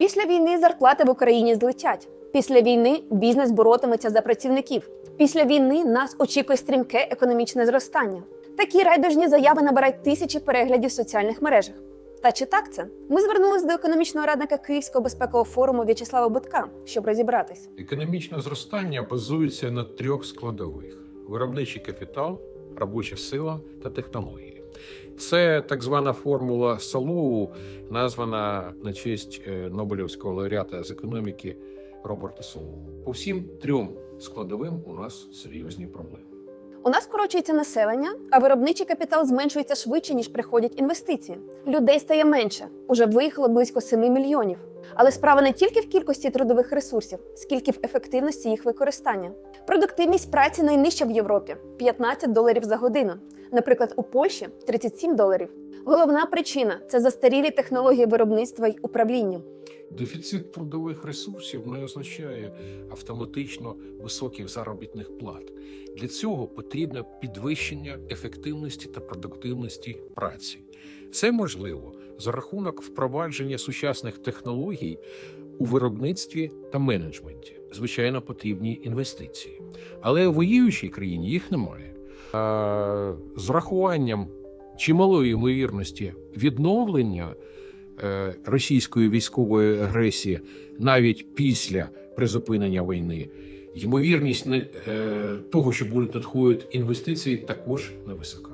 Після війни зарплати в Україні злетять. Після війни бізнес боротиметься за працівників. Після війни нас очікує стрімке економічне зростання. Такі райдужні заяви набирають тисячі переглядів в соціальних мережах. Та чи так це? Ми звернулись до економічного радника Київського безпекового форуму В'ячеслава Бутка, щоб розібратись. Економічне зростання базується на трьох складових: виробничий капітал, робоча сила та технології. Це так звана формула Солоу, названа на честь е, Нобелівського лауреата з економіки Роберта Солоу. По всім трьом складовим у нас серйозні проблеми. У нас скорочується населення, а виробничий капітал зменшується швидше, ніж приходять інвестиції. Людей стає менше, уже виїхало близько 7 мільйонів. Але справа не тільки в кількості трудових ресурсів, скільки в ефективності їх використання. Продуктивність праці найнижча в Європі 15 доларів за годину. Наприклад, у Польщі 37 доларів. Головна причина це застарілі технології виробництва й управління. Дефіцит трудових ресурсів не означає автоматично високих заробітних плат. Для цього потрібне підвищення ефективності та продуктивності праці. Це можливо за рахунок впровадження сучасних технологій у виробництві та менеджменті. Звичайно, потрібні інвестиції, але в воюючій країні їх немає. А, з рахуванням чималої ймовірності відновлення е, російської військової агресії навіть після призупинення війни, ймовірність е, того, що будуть надходити інвестиції, також невисока.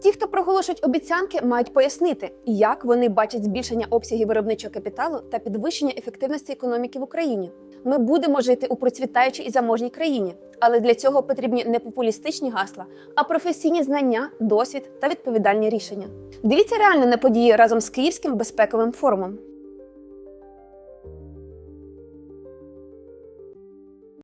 Ті, хто проголошують обіцянки, мають пояснити, як вони бачать збільшення обсягів виробничого капіталу та підвищення ефективності економіки в Україні. Ми будемо жити у процвітаючій і заможній країні, але для цього потрібні не популістичні гасла, а професійні знання, досвід та відповідальні рішення. Дивіться реально на події разом з Київським безпековим форумом.